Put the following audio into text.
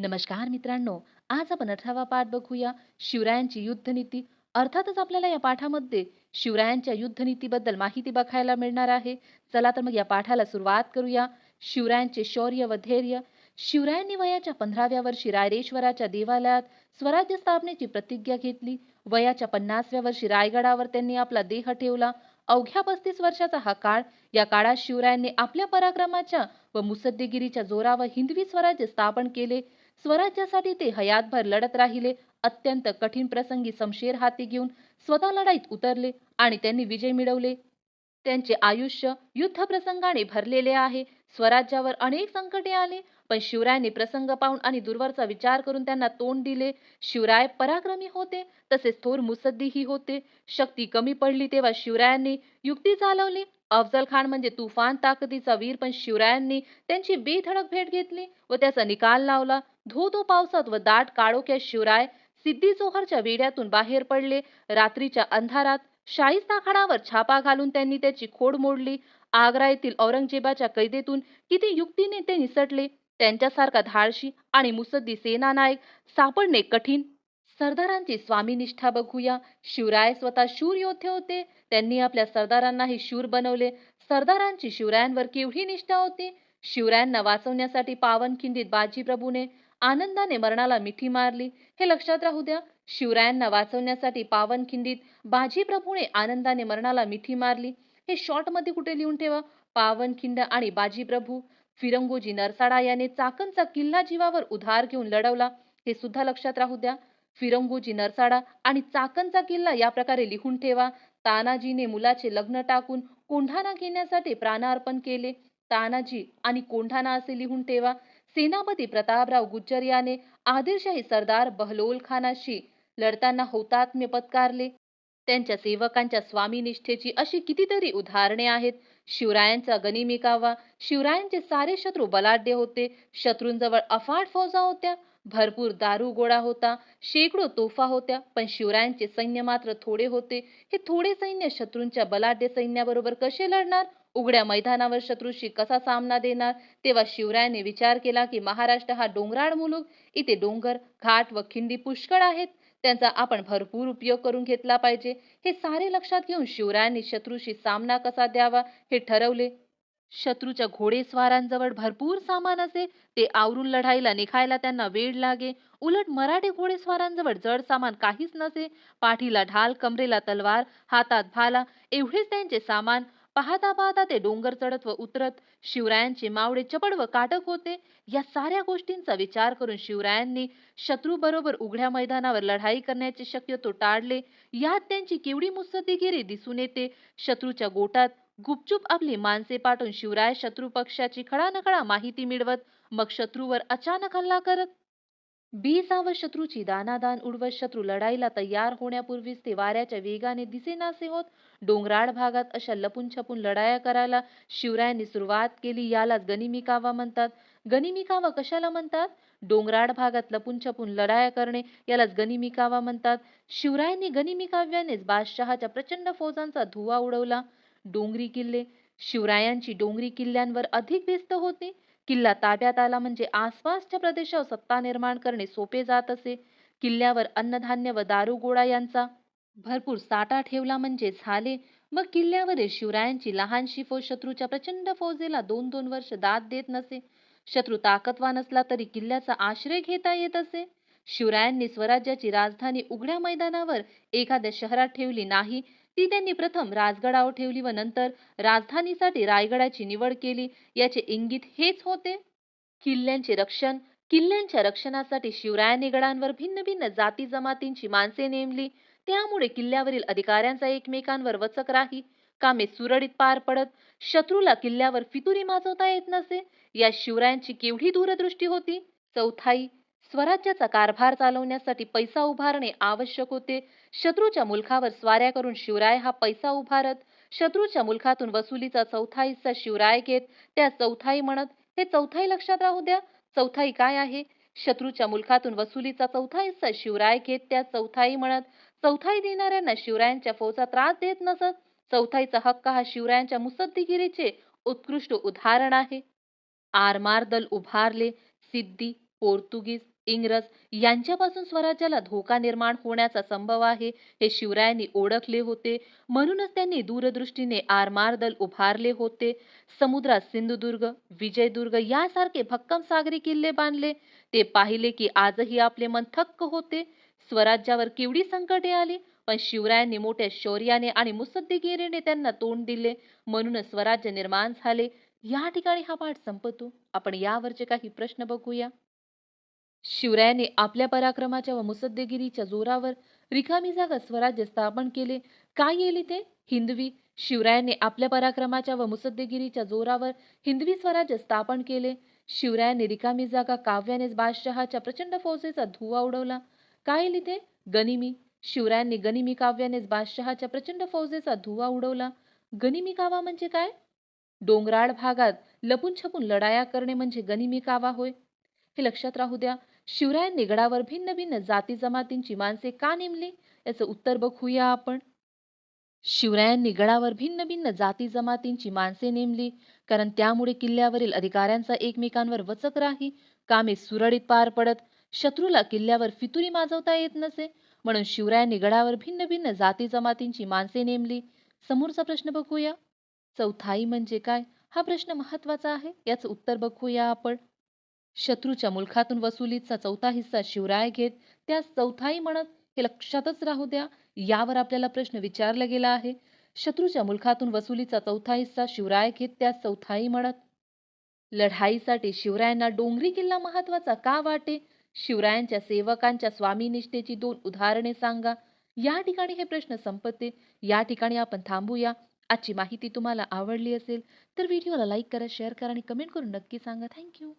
नमस्कार मित्रांनो आज आपण अठरावा पाठ बघूया. शिवरायांची युद्धनीती. अर्थातच आपल्याला या पाठामध्ये शिवरायांच्या युद्धनीतीबद्दल माहिती बघायला मिळणार आहे. चला तर मग या पाठाला सुरुवात करूया. शिवरायांचे शौर्य व धैर्य. शिवरायांनी वयाच्या पंधराव्या वर्षी रायरेश्वराच्या देवालयात स्वराज्य स्थापनेची प्रतिज्ञा घेतली. वयाच्या पन्नासव्या वर्षी रायगडावर त्यांनी आपला देह ठेवला. अवघ्या पस्तीस वर्षाचा हा काळ. या काळात शिवरायांनी आपल्या पराक्रमाच्या व मुसद्देगिरीच्या जोरावर हिंदवी स्वराज्य स्थापन केले. स्वराज्यासाठी ते हयातभर लढत राहिले. अत्यंत कठीण प्रसंगी समशेर हाती घेऊन स्वतः लढाईत उतरले आणि त्यांनी विजय मिळवले. त्यांचे आयुष्य युद्ध प्रसंगाने भरलेले आहे. स्वराज्यावर अनेक संकटे आले पण शिवरायांनी प्रसंग पाहून आणि दूरवरचा विचार करून त्यांना तोंड दिले. शिवराय पराक्रमी होते तसेच थोर मुसद्दीही होते. शक्ती कमी पडली तेव्हा शिवरायांनी युक्ती चालवली. अफजल खान म्हणजे तुफान ताकदीचा वीर पण शिवरायांनी त्यांची बेधडक भेट घेतली व त्याचा निकाल लावला. धो धो पावसात व दाट काळोख्या शिवराय सिद्धी जोहरच्या वेड्यातून बाहेर पडले. रात्रीच्या अंधारात शाहिस्ता खानावर छापा घालून त्यांनी त्याची खोड मोडली. आग्रा येथील औरंगजेबाच्या कैदेतून किती युक्तीने ते निसटले त्यांच्यासारखा धाडशी आणि मुसद्दी सेनानायक सापडणे कठीण. सरदारांची स्वामीनिष्ठा बघूया. शिवराय स्वतः शूर योद्धे होते. त्यांनी आपल्या सरदारांनाही शूर बनवले. सरदारांची शिवरायांवर केवढी निष्ठा होती? शिवरायांना वाचवण्यासाठी पावनखिंडीत बाजीप्रभूने आनंदाने मरणाला मिठी मारली. हे लक्षात राहू द्या शिवरायांना वाचवण्यासाठी पावनखिंडीत बाजीप्रभूने आनंदाने मरणाला मिठी मारली. हे शॉर्टमध्ये कुठे लिहून ठेवा? पावनखिंड आणि बाजीप्रभू फिरंगोजी नरसाडा याने चाकणचा किल्ला जीवावर उधार घेऊन लढवला. हे सुद्धा लक्षात राहू द्या. फिरंगोजी नरसाडा आणि चाकणचा किल्ला या प्रकारे लिहून ठेवा. तानाजीने मुलाचे लग्न टाकून कोंढाणा घेण्यासाठी प्राणार्पण केले. तानाजी आणि कोंढाणा असे लिहून ठेवा. सेनापती प्रतापराव गुज्जर याने आदिलशाही सरदार बहलोल खानाशी लढताना हौतात्म्य पत्कारले. त्यांच्या सेवकांच्या स्वामीनिष्ठेची अशी कितीतरी उदाहरणे आहेत. शिवरायांचा गनिमी कावा शिवरायांचे सारे शत्रू बलाढ्य होते. शत्रूंजवळ अफाट फौजा होत्या भरपूर दारू गोळा होता शेकडो तोफा होत्या पण शिवरायांचे सैन्य मात्र थोडे होते. हे थोडे सैन्य शत्रूंच्या बलाढ्य सैन्याबरोबर कसे लढणार? उघड्या मैदानावर शत्रूशी कसा सामना देणार? तेव्हा शिवरायांनी विचार केला की महाराष्ट्र हा डोंगराळ मुलूक. इथे डोंगर घाट व खिंडी पुष्कळ आहेत. त्यांचा आपण भरपूर उपयोग करून घेतला पाहिजे. हे सारे लक्षात घेऊन शिवरायांनी शत्रूशी सामना कसा द्यावा हे ठरवले. शत्रूच्या घोडेस्वारांजवळ भरपूर सामान असे. ते आवरून लढाईला निघायला त्यांना वेळ लागे. उलट मराठी घोडेस्वारांजवळ जड सामान काहीच नसे. पाठीला ढाल कमरेला तलवार हातात भाला. एवढेच त्यांचे सामान पाहता पाहता ते डोंगर चढत व उतरत शिवरायांचे मावळे चपड व काटक होते. या साऱ्या गोष्टींचा विचार करून शिवरायांनी शत्रूबरोबर उघड्या मैदानावर लढाई करण्याचे शक्यतो टाळले. यात त्यांची केवढी मुत्सद्दीगिरी दिसून येते. शत्रूच्या गोटात गुपचूप आपली माणसे पाठवून शिवराय शत्रू पक्षाची खडानखडा माहिती मिळवत मग शत्रूवर अचानक हल्ला करत बेसावध शत्रूची दानादान उडवत शत्रू लढाईला तयार होण्यापूर्वीच ते वाऱ्याच्या वेगाने दिसेनासे होत. डोंगराळ भागात अशा लपून छपून लढाया करायला शिवरायांनी सुरुवात केली. यालाच गनिमी कावा म्हणतात. गनिमी कावा कशाला म्हणतात? डोंगराळ भागात लपून छपून लढाया करणे यालाच गनिमी कावा म्हणतात. शिवरायांनी गनिमी काव्यानेच बादशहाच्या प्रचंड फौजांचा धुवा उडवला. डोंगरी किल्ले. शिवरायांची डोंगरी किल्ल्यांवर अधिक व्यस्त होती. किल्ला ताब्यात आला म्हणजे आसपासच्या प्रदेशावर सत्ता निर्माण करणे सोपे जात असे. किल्ल्यावर अन्नधान्य व दारुगोळा यांचा भरपूर साठा ठेवला म्हणजे झाले. मग किल्ल्यावरील शिवरायांची लहानशी फौज शत्रूच्या प्रचंड फौजेला दोन दोन वर्ष दाद देत नसे. शत्रू ताकदवान असला तरी किल्ल्याचा आश्रय घेता येत असे. शिवरायांनी स्वराज्याची राजधानी उघड्या मैदानावर एखाद्या शहरात ठेवली नाही. ती त्यांनी प्रथम राजगडावर ठेवली व नंतर राजधानीसाठी रायगडाची निवड केली. याचे इंगित हेच होते. किल्ल्यांचे रक्षण किल्ल्यांच्या रक्षणासाठी शिवरायांनी गडांवर भिन्न भिन्न जाती जमातींची माणसे नेमली. त्यामुळे किल्ल्यावरील अधिकाऱ्यांचा एकमेकांवर वचक राही. कामे सुरळीत पार पडत. शत्रूला किल्ल्यावर फितुरी माजवता येत नसे. या शिवरायांची केवढी दूरदृष्टी होती. चौथाई स्वराज्याचा कारभार चालवण्यासाठी पैसा उभारणे आवश्यक होते. शत्रूच्या मुलखावर स्वाऱ्या करून शिवराय हा पैसा उभारत शत्रूच्या मुलखातून वसुलीचा चौथा हिस्सा शिवराय घेत त्या चौथाई म्हणत हे चौथाई लक्षात राहू द्या. चौथाई काय आहे? शत्रूच्या मुलखातून वसुलीचा चौथा हिस्सा शिवराय घेत त्या चौथाई म्हणत चौथाई देणाऱ्यांना शिवरायांच्या फौजा त्रास देत नसत. चौथाईचा हक्क हा शिवरायांच्या मुसद्दीगिरीचे उत्कृष्ट उदाहरण आहे. आरमार दल उभारले. सिद्धी पोर्तुगीज इंग्रज यांच्यापासून स्वराज्याला धोका निर्माण होण्याचा संभव आहे हे शिवरायांनी ओळखले होते. म्हणूनच त्यांनी दूरदृष्टीने आरमार दल उभारले होते. समुद्रात सिंधुदुर्ग विजयदुर्ग यासारखे भक्कम सागरी किल्ले बांधले. ते पाहिले की आजही आपले मन थक्क होते. स्वराज्यावर केवढी संकटे आली पण शिवरायांनी मोठ्या शौर्याने आणि मुसद्दीगिरीने त्यांना तोंड दिले. म्हणूनच स्वराज्य निर्माण झाले. या ठिकाणी हा पाठ संपतो. आपण यावरचे काही प्रश्न बघूया. शिवरायाने आपल्या पराक्रमाच्या व मुसद्देगिरीच्या जोरावर रिकामी जागा स्वराज्य स्थापन केले. काय येईल इथे? हिंदवी. शिवरायांनी आपल्या पराक्रमाच्या व मुसद्देगिरीच्या जोरावर हिंदवी स्वराज्य स्थापन केले. शिवरायाने रिकामी जागा काव्यानेच बादशहाच्या प्रचंड फौजेचा धुवा उडवला. काय येईल इथे? गनिमी. शिवरायांनी गनिमी काव्यानेच बादशहाच्या प्रचंड फौजेचा धुवा उडवला. गनिमी कावा म्हणजे काय? डोंगराळ भागात लपून छपून लढाया करणे म्हणजे गनिमी कावा होय. हे लक्षात राहू द्या. शिवराय निगडावर भिन्न भिन्न जाती जमातींची माणसे का नेमली? याचं उत्तर बघूया आपण. शिवरायांनी निगडावर भिन्न भिन्न जाती जमातींची माणसे नेमली. कारण त्यामुळे किल्ल्यावरील अधिकाऱ्यांचा एकमेकांवर वचक राही. कामे सुरळीत पार पडत. शत्रूला किल्ल्यावर फितुरी माजवता येत नसे. म्हणून शिवरायांनी निगडावर भिन्न भिन्न जाती जमातींची माणसे नेमली. समोरचा प्रश्न बघूया. चौथाई म्हणजे काय? हा प्रश्न महत्त्वाचा आहे. याचं उत्तर बघूया आपण. शत्रूच्या मुलखातून वसुलीचा चौथा हिस्सा शिवराय घेत त्यास चौथाई म्हणत हे लक्षातच राहू द्या यावर आपल्याला प्रश्न विचारला गेला आहे. शत्रूच्या मुलखातून वसुलीचा चौथा हिस्सा शिवराय घेत त्यास चौथाई म्हणत लढाईसाठी शिवरायांना डोंगरी किल्ला महत्त्वाचा का वाटे? शिवरायांच्या सेवकांच्या स्वामीनिष्ठेची दोन उदाहरणे सांगा. या ठिकाणी हे प्रश्न संपते. या ठिकाणी आपण थांबूया. आजची माहिती तुम्हाला आवडली असेल तर व्हिडिओला लाईक करा शेअर करा आणि कमेंट करून नक्की सांगा. थँक्यू.